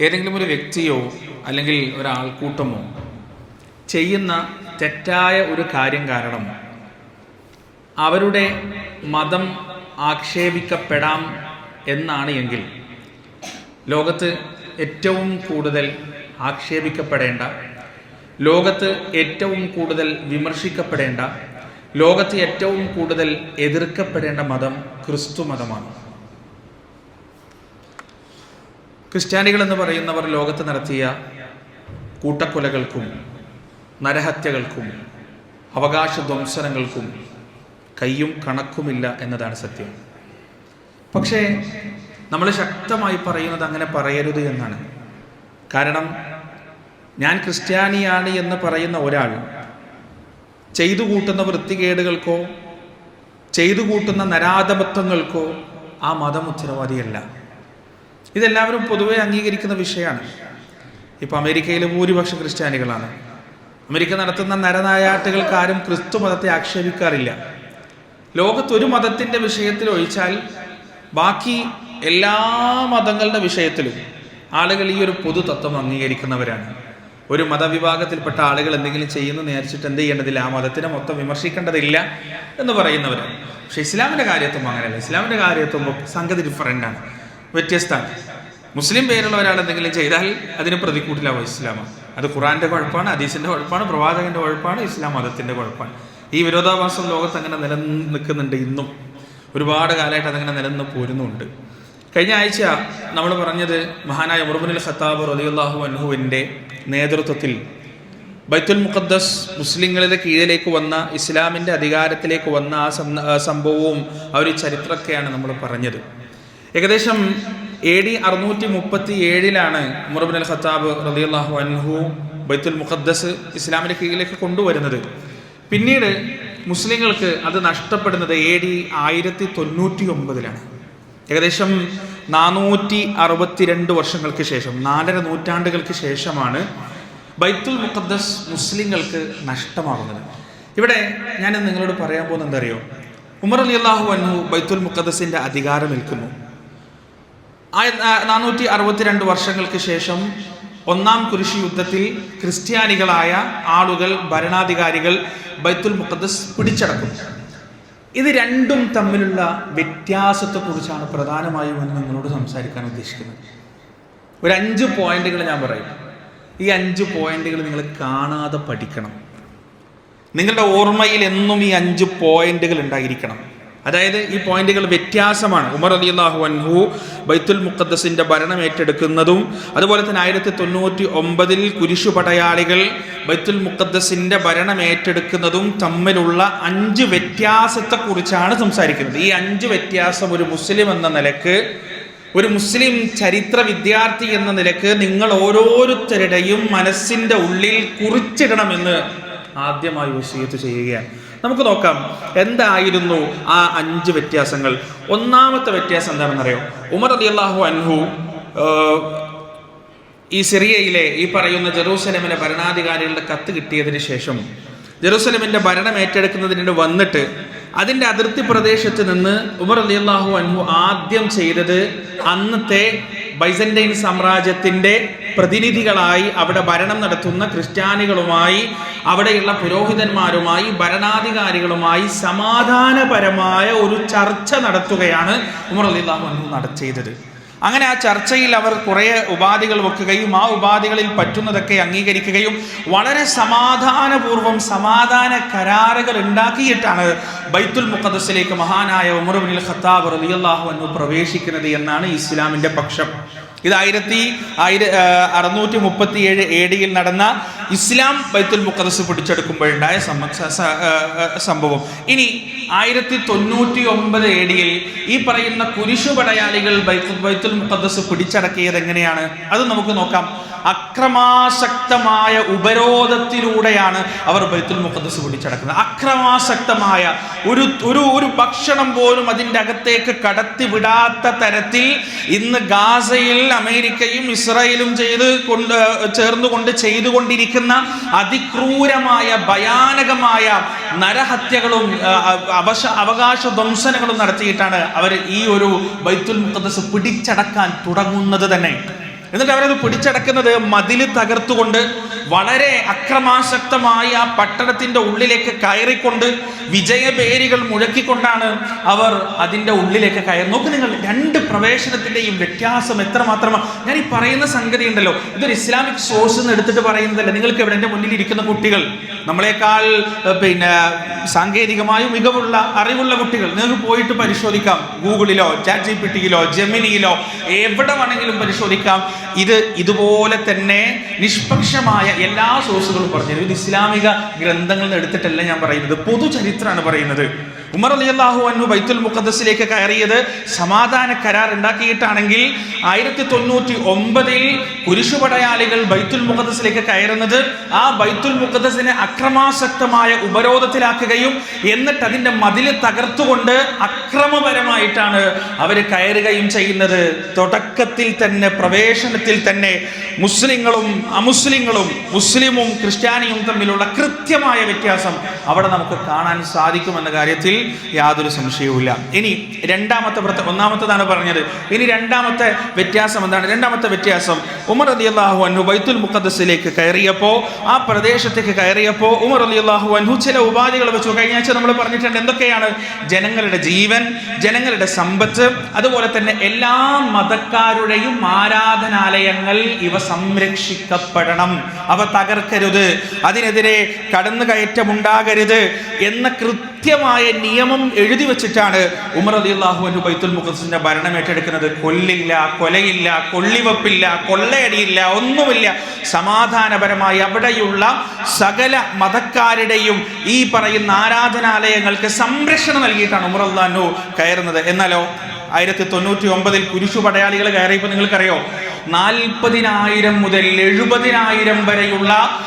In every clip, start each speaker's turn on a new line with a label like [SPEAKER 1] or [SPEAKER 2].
[SPEAKER 1] ഏതെങ്കിലും ഒരു വ്യക്തിയോ അല്ലെങ്കിൽ ഒരാൾക്കൂട്ടമോ ചെയ്യുന്ന തെറ്റായ ഒരു കാര്യം കാരണം അവരുടെ മതം ആക്ഷേപിക്കപ്പെടാം എന്നാണ് എങ്കിൽ ലോകത്ത് ഏറ്റവും കൂടുതൽ ആക്ഷേപിക്കപ്പെടേണ്ട ലോകത്ത് ഏറ്റവും കൂടുതൽ വിമർശിക്കപ്പെടേണ്ട ലോകത്ത് ഏറ്റവും കൂടുതൽ എതിർക്കപ്പെടേണ്ട മതം ക്രിസ്തു മതമാണ്. ക്രിസ്ത്യാനികൾ എന്ന് പറയുന്നവർ ലോകത്ത് നടത്തിയ കൂട്ടക്കൊലകൾക്കും നരഹത്യകൾക്കും അവകാശ ധ്വംസനങ്ങൾക്കും കയ്യും കണക്കുമില്ല എന്നതാണ് സത്യം. പക്ഷേ നമ്മൾ ശക്തമായി പറയുന്നത് അങ്ങനെ പറയരുത് എന്നാണ്. കാരണം ഞാൻ ക്രിസ്ത്യാനിയാണ് എന്ന് പറയുന്ന ഒരാൾ ചെയ്തു കൂട്ടുന്ന വൃത്തികേടുകൾക്കോ ചെയ്തു കൂട്ടുന്ന നരാധപത്വങ്ങൾക്കോ ആ മതം ഉത്തരവാദിയല്ല. ഇതെല്ലാവരും പൊതുവെ അംഗീകരിക്കുന്ന വിഷയമാണ്. ഇപ്പോൾ അമേരിക്കയിൽ ഭൂരിപക്ഷം ക്രിസ്ത്യാനികളാണ്. അമേരിക്ക നടത്തുന്ന നരനായാട്ടുകൾക്ക് ആരും ക്രിസ്തു മതത്തെ ആക്ഷേപിക്കാറില്ല. ലോകത്തൊരു മതത്തിന്റെ വിഷയത്തിൽ ഒഴിച്ചാൽ ബാക്കി എല്ലാ മതങ്ങളുടെ വിഷയത്തിലും ആളുകൾ ഈ ഒരു പൊതു തത്വം അംഗീകരിക്കുന്നവരാണ്. ഒരു മതവിഭാഗത്തിൽപ്പെട്ട ആളുകൾ എന്തെങ്കിലും ചെയ്യുന്നു നേരിച്ചിട്ട് എന്ത് ചെയ്യേണ്ടതില്ല? ആ മതത്തിനെ മൊത്തം വിമർശിക്കേണ്ടതില്ല എന്ന് പറയുന്നവരാണ്. പക്ഷെ ഇസ്ലാമിന്റെ കാര്യത്വം അങ്ങനെയല്ല. ഇസ്ലാമിന്റെ കാര്യത്വം സംഗതി ഡിഫറന്റാണ് വ്യത്യസ്തമാണ്. മുസ്ലിം പേരുള്ള ഒരാൾ എന്തെങ്കിലും ചെയ്താൽ അതിന് പ്രതികൂട്ടിലാവും ഇസ്ലാമാണ് അത് ഖുറാന്റെ കുഴപ്പമാണ് ഹദീസിന്റെ കുഴപ്പമാണ് പ്രവാചകന്റെ കുഴപ്പമാണ് ഇസ്ലാം മതത്തിന്റെ കുഴപ്പമാണ് ഈ വിരോധാഭാസം ലോകത്ത് അങ്ങനെ നിലനിൽക്കുന്നുണ്ട് ഇന്നും. ഒരുപാട് കാലമായിട്ട് അതങ്ങനെ നിലനിന്ന് പോരുന്നുണ്ട്. കഴിഞ്ഞ ആഴ്ച നമ്മൾ പറഞ്ഞത് മഹാനായ മുർമുൽ ഖത്താബ് റലിയുല്ലാഹു അൻഹുവിന്റെ നേതൃത്വത്തിൽ ബൈത്തുൽ മുഖദ്ദസ് മുസ്ലിങ്ങളുടെ കീഴിലേക്ക് വന്ന ഇസ്ലാമിന്റെ അധികാരത്തിലേക്ക് വന്ന ആ സംഭവവും ആ ഒരു ചരിത്രമൊക്കെയാണ് നമ്മൾ പറഞ്ഞത്. ഏകദേശം എ ഡി അറുന്നൂറ്റി മുപ്പത്തി ഏഴിലാണ് മുറബിൻ അൽ ഖത്താബ് അള്ളാഹു അൻഹു ബൈത്തുൽ മുഖദ്ദസ് ഇസ്ലാമിന്റെ കീഴിലേക്ക് കൊണ്ടുവരുന്നത്. പിന്നീട് മുസ്ലിങ്ങൾക്ക് അത് നഷ്ടപ്പെടുന്നത് എ ഡി ആയിരത്തി തൊണ്ണൂറ്റി ഒമ്പതിലാണ് ഏകദേശം നാനൂറ്റി അറുപത്തിരണ്ട് വർഷങ്ങൾക്ക് ശേഷം നാലര നൂറ്റാണ്ടുകൾക്ക് ശേഷമാണ് ബൈത്തുൽ മുഖദ്ദസ് മുസ്ലിങ്ങൾക്ക് നഷ്ടമാകുന്നത്. ഇവിടെ ഞാൻ നിങ്ങളോട് പറയാൻ പോകുന്നത് എന്താ അറിയോ? ഉമർ അലി അള്ളാഹു അൻഹു ബൈത്തുൽ മുഖദ്ദസിന്റെ അധികാരം നിൽക്കുന്നു നാനൂറ്റി അറുപത്തിരണ്ട് വർഷങ്ങൾക്ക് ശേഷം ഒന്നാം കുരിശി യുദ്ധത്തിൽ ക്രിസ്ത്യാനികളായ ആളുകൾ ഭരണാധികാരികൾ ബൈത്തുൽ മുഖദ്ദസ് പിടിച്ചടക്കും. ഇത് രണ്ടും തമ്മിലുള്ള വ്യത്യാസത്തെക്കുറിച്ചാണ് പ്രധാനമായും ഞാൻ നിങ്ങളോട് സംസാരിക്കാൻ ഉദ്ദേശിക്കുന്നത്. ഒരു അഞ്ച് പോയിന്റുകൾ ഞാൻ പറയും. ഈ അഞ്ച് പോയിന്റുകൾ നിങ്ങൾ കാണാതെ പഠിക്കണം. നിങ്ങളുടെ ഓർമ്മയിൽ എന്നും ഈ അഞ്ച് പോയിന്റുകൾ ഉണ്ടായിരിക്കണം. അതായത് ഈ പോയിന്റുകൾ വ്യത്യാസമാണ്. ഉമർ അലി അള്ളാഹു അൻഹു ബൈത്തുൽ മുഖദ്ദസിന്റെ ഭരണം ഏറ്റെടുക്കുന്നതും അതുപോലെ തന്നെ ആയിരത്തി തൊണ്ണൂറ്റി ഒമ്പതിൽ കുരിശു പടയാളികൾ ബൈത്തുൽ മുഖദ്ദസിന്റെ ഭരണം ഏറ്റെടുക്കുന്നതും തമ്മിലുള്ള അഞ്ച് വ്യത്യാസത്തെക്കുറിച്ചാണ് സംസാരിക്കുന്നത്. ഈ അഞ്ച് വ്യത്യാസം ഒരു മുസ്ലിം എന്ന നിലയ്ക്ക് ഒരു മുസ്ലിം ചരിത്ര വിദ്യാർത്ഥി എന്ന നിലയ്ക്ക് നിങ്ങൾ ഓരോരുത്തരുടെയും മനസ്സിന്റെ ഉള്ളിൽ കുറിച്ചിടണമെന്ന് ആദ്യമായി വസീയത്ത് ചെയ്യുകയാണ്. നമുക്ക് നോക്കാം. എന്തായിരുന്നു ആ അഞ്ച് വ്യത്യാസങ്ങൾ? ഒന്നാമത്തെ വ്യത്യാസം എന്താണെന്നറിയോ? ഉമർ അലി അള്ളാഹു അൻഹു ഈ സിറിയയിലെ ഈ പറയുന്ന ജെറൂസലമിലെ ഭരണാധികാരികളുടെ കത്ത് കിട്ടിയതിന് ശേഷം ജെറൂസലമിന്റെ ഭരണം ഏറ്റെടുക്കുന്നതിന് വന്നിട്ട് അതിന്റെ അതിർത്തി പ്രദേശത്ത് നിന്ന് ഉമർ അലി അള്ളാഹു അൻഹു ആദ്യം ചെയ്തത് അന്നത്തെ ബൈസന്റൈൻ സാമ്രാജ്യത്തിന്റെ പ്രതിനിധികളായി അവിടെ ഭരണം നടത്തുന്ന ക്രിസ്ത്യാനികളുമായി അവിടെയുള്ള പുരോഹിതന്മാരുമായി ഭരണാധികാരികളുമായി സമാധാനപരമായ ഒരു ചർച്ച നടത്തുകയാണ് ഉമർ അലി അള്ളാഹു അൻഹു നട ചെയ്തത്. അങ്ങനെ ആ ചർച്ചയിൽ അവർ കുറേ ഉപാധികൾ വെക്കുകയും ആ ഉപാധികളിൽ പറ്റുന്നതൊക്കെ അംഗീകരിക്കുകയും വളരെ സമാധാനപൂർവം സമാധാന കരാറുകൾ ഉണ്ടാക്കിയിട്ടാണ് ബൈത്തുൽ മുഖദ്സിലേക്ക് മഹാനായ ഉമർബിൻ ഖത്താബ് റളിയല്ലാഹു അൻഹു പ്രവേശിക്കുന്നത് എന്നാണ് ഇസ്ലാമിന്റെ പക്ഷം. ഇത് ആയിരത്തി ആയിര അറുന്നൂറ്റി മുപ്പത്തി ഏഴ് എ ഡിയിൽ നടന്ന ഇസ്ലാം ബൈത്തുൽ മുഖദസ് പിടിച്ചെടുക്കുമ്പോഴുണ്ടായ സംഭവം. ഇനി ആയിരത്തി തൊണ്ണൂറ്റി ഒമ്പത് എ ഡിയിൽ ഈ പറയുന്ന കുരിശു പടയാളികൾ ബൈത്തുൽ മുഖദ്സ് പിടിച്ചടക്കിയത് എങ്ങനെയാണ്? അത് നമുക്ക് നോക്കാം. അക്രമാസക്തമായ ഉപരോധത്തിലൂടെയാണ് അവർ ബൈത്തുൽ മുഖദ്സ് പിടിച്ചടക്കുന്നത്. അക്രമാസക്തമായ ഒരു ഒരു ഒരു ഭക്ഷണം പോലും അതിന്റെ അകത്തേക്ക് കടത്തി വിടാത്ത തരത്തിൽ ഇന്ന് ഗാസയിൽ അമേരിക്കയും ഇസ്രായേലും ചെയ്ത് കൊണ്ട് ചേർന്നുകൊണ്ട് ചെയ്തുകൊണ്ടിരിക്കുന്ന അതിക്രൂരമായ ഭയാനകമായ നരഹത്യകളും അവശ അവകാശ ധ്വംസനങ്ങളും നടത്തിയിട്ടാണ് അവർ ഈ ഒരു ബൈത്തുൽ മുഖദ്സ് പിടിച്ചടക്കാൻ തുടങ്ങുന്നത് തന്നെ. എന്നിട്ട് അവരത് പിടിച്ചടക്കുന്നത് മതിൽ തകർത്തുകൊണ്ട് വളരെ അക്രമാസക്തമായ ആ പട്ടണത്തിന്റെ ഉള്ളിലേക്ക് കയറിക്കൊണ്ട് വിജയപേരികൾ മുഴക്കിക്കൊണ്ടാണ് അവർ അതിന്റെ ഉള്ളിലേക്ക് കയറി നോക്ക് നിങ്ങൾ രണ്ട് പ്രവേശനത്തിന്റെയും വ്യത്യാസം എത്രമാത്രമാണ് ഞാൻ ഈ പറയുന്ന സംഗതി ഉണ്ടല്ലോ. ഇതൊരു ഇസ്ലാമിക് സോഴ്സ് എന്ന് എടുത്തിട്ട് പറയുന്നതല്ല. നിങ്ങൾക്ക് ഇവിടെ എന്റെ മുന്നിൽ ഇരിക്കുന്ന കുട്ടികൾ നമ്മളെക്കാൾ പിന്നെ സാങ്കേതികമായും മികവുള്ള അറിവുള്ള കുട്ടികൾ നിങ്ങൾക്ക് പോയിട്ട് പരിശോധിക്കാം. ഗൂഗിളിലോ ചാറ്റ് ജി പി ടിയിലോ ജെമിനിയിലോ എവിടെ വേണമെങ്കിലും പരിശോധിക്കാം. ഇത് ഇതുപോലെ തന്നെ നിഷ്പക്ഷമായ എല്ലാ സോഴ്സുകളും പറഞ്ഞു ഇത് ഇസ്ലാമിക ഗ്രന്ഥങ്ങളിൽ നിന്ന് എടുത്തിട്ടല്ല ഞാൻ പറയുന്നത്. പൊതുചരിത്രമാണ് പറയുന്നത്. ഉമർ അലി അള്ളാഹു അന്നു ബൈത്തുൽ മുഖദ്സിലേക്ക് കയറിയത് സമാധാന കരാർ ഉണ്ടാക്കിയിട്ടാണെങ്കിൽ ആയിരത്തി തൊണ്ണൂറ്റി ഒമ്പതിൽ കുരിശുപടയാളികൾ ബൈത്തുൽ മുഖദ്സിലേക്ക് കയറുന്നത് ആ ബൈത്തുൽ മുഖദ്സിനെ അക്രമാസക്തമായ ഉപരോധത്തിലാക്കുകയും എന്നിട്ട് അതിന്റെ മതിൽ തകർത്തുകൊണ്ട് അക്രമപരമായിട്ടാണ് അവർ കയറുകയും ചെയ്യുന്നത്. തുടക്കത്തിൽ തന്നെ പ്രവേശനത്തിൽ തന്നെ മുസ്ലിങ്ങളും അമുസ്ലിങ്ങളും മുസ്ലിമും ക്രിസ്ത്യാനിയും തമ്മിലുള്ള കൃത്യമായ വ്യത്യാസം അവിടെ നമുക്ക് കാണാൻ സാധിക്കുമെന്ന കാര്യത്തിൽ യാതൊരു സംശയവുമില്ല. ഇനി രണ്ടാമത്തെ പ്രത്യേക ഒന്നാമത്തേതാണ് പറഞ്ഞത്. ഇനി രണ്ടാമത്തെ വ്യത്യാസം എന്താണ്? രണ്ടാമത്തെ വ്യത്യാസം ഉമർ അലി അള്ളാഹു അൻഹു ബൈത്തുൽ മുഖദ്സിലേക്ക് കയറിയപ്പോൾ ആ പ്രദേശത്തേക്ക് കയറിയപ്പോൾ ഉമർ അലി അള്ളാഹു അൻഹു ചില ഉപാധികൾ വെച്ചു. കഴിഞ്ഞ ആഴ്ച നമ്മൾ പറഞ്ഞിട്ടുണ്ട് എന്തൊക്കെയാണ്? ജനങ്ങളുടെ ജീവൻ ജനങ്ങളുടെ സമ്പത്ത് അതുപോലെ തന്നെ എല്ലാ മതക്കാരുടെയും ആരാധനാലയങ്ങൾ ഇവ സംരക്ഷിക്കപ്പെടണം. അവ തകർക്കരുത്. അതിനെതിരെ കടന്നു കയറ്റമുണ്ടാകരുത് എന്ന കൃത്യമായ നിയമം എഴുതി വെച്ചിട്ടാണ് ഉമർ അലി അള്ളാഹുവിന് ബൈത്തുൽ മുഖസിന്റെ ഭരണം ഏറ്റെടുക്കുന്നത്. കൊല്ലില്ല കൊലയില്ല കൊള്ളിവപ്പില്ല കൊള്ളയടിയില്ല ഒന്നുമില്ല. സമാധാനപരമായി അവിടെയുള്ള സകല മതക്കാരുടെയും ഈ പറയുന്ന ആരാധനാലയങ്ങൾക്ക് സംരക്ഷണം നൽകിയിട്ടാണ് ഉമർ അള്ളാഹു കയറുന്നത്. എന്നാലോ ആയിരത്തി തൊണ്ണൂറ്റി ഒമ്പതിൽ കുരിശു പടയാളികൾ കയറിയപ്പോൾ നിങ്ങൾക്കറിയോ? നാൽപ്പതിനായിരം മുതൽ എഴുപതിനായിരം വരെയുള്ള